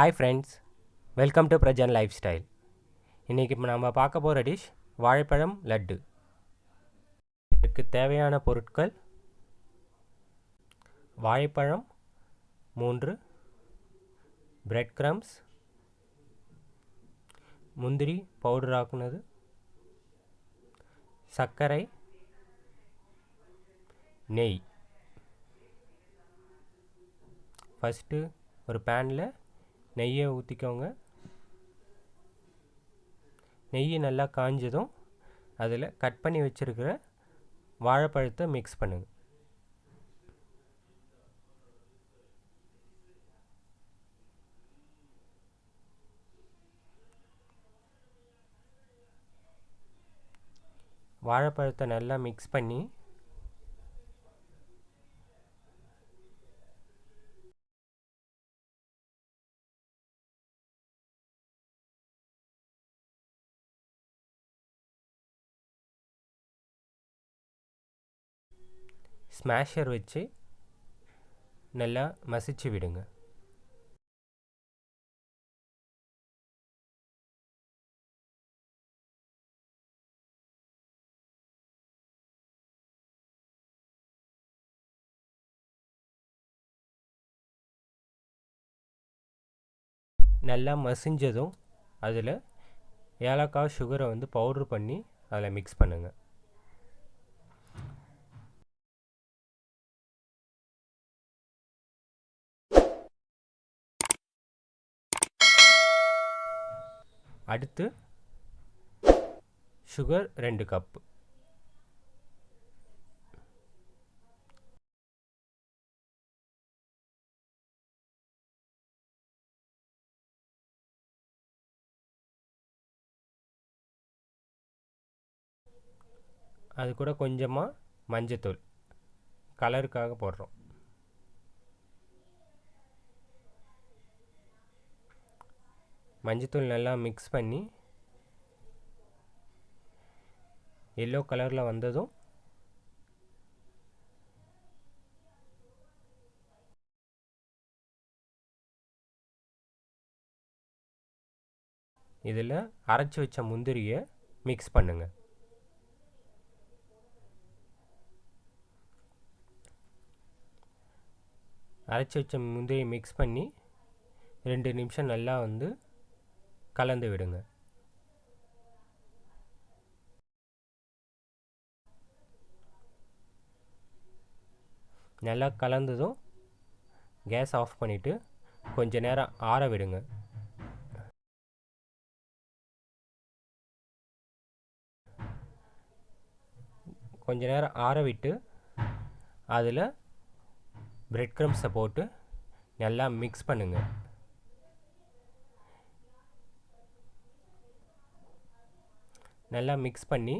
Hi friends welcome to Prajan lifestyle இன்றைக்கி இப்போ நம்ம பார்க்க போகிற டிஷ் வாழைப்பழம் லட்டு. இதற்கு தேவையான பொருட்கள் வாழைப்பழம் மூன்று பிரெட் க்ரம்ஸ் முந்திரி பவுடர் ஆக்குனது சர்க்கரை நெய். ஃபஸ்ட்டு ஒரு பேனில் நெய்யை ஊற்றிக்கோங்க நெய் நல்லா காஞ்சதும் அதில் கட் பண்ணி வச்சுருக்கிற வாழைப்பழத்தை மிக்ஸ் பண்ணுங்க. வாழைப்பழத்தை நல்லா மிக்ஸ் பண்ணி ஸ்மாஷர் வச்சு நல்லா மசிச்சு விடுங்க. நல்லா மசிஞ்சதும் அதில் ஏலக்காய் சுகரை வந்து பவுட்ரு பண்ணி அதில் மிக்ஸ் பண்ணுங்கள் அடுத்து சுகர் ரெண்டு கப்பு அது கூட கொஞ்சமாக மஞ்சத்தூள். கலருக்காக போடுறோம். மஞ்சத்தூள் நல்லா மிக்ஸ் பண்ணி எல்லோ கலரில் வந்ததும் இதில் அரைச்சி வச்ச முந்திரியை மிக்ஸ் பண்ணுங்கள் அரைச்சி வச்ச முந்திரியை மிக்ஸ் பண்ணி ரெண்டு நிமிஷம் நல்லா வந்து கலந்து விடுங்க. நல்லா கலந்ததும் கேஸ் ஆஃப் பண்ணிவிட்டு கொஞ்ச நேரம் ஆற விடுங்க. கொஞ்ச நேரம் ஆற விட்டு அதில் பிரெட் க்ரம்ஸை போட்டு நல்லா மிக்ஸ் பண்ணுங்கள் நல்லா மிக்ஸ் பண்ணி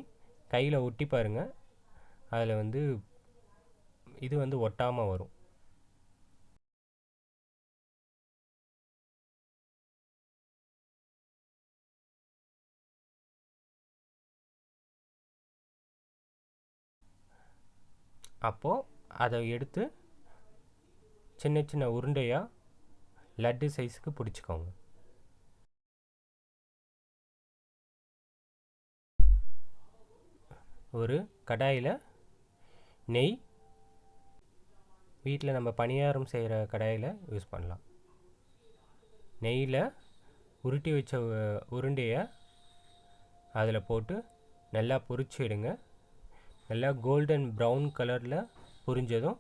கையில் ஒட்டி பாருங்கள் அதில் வந்து இது வந்து ஒட்டாமல் வரும். அப்போது அதை எடுத்து சின்ன சின்ன உருண்டையாக லட்டு சைஸுக்கு பிடிச்சிக்கோங்க. ஒரு கடாயில் நெய். வீட்டில் நம்ம பணியாரம் செய்கிற கடாயில் யூஸ் பண்ணலாம். நெய்யில் உருட்டி வச்ச உருண்டையை அதில் போட்டு நல்லா பொரிச்சு விடுங்க நல்லா கோல்டன் ப்ரௌன் கலரில் பொரிஞ்சதும்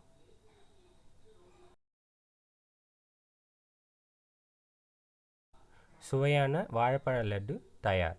சுவையான வாழைப்பழ லட்டு தயார்.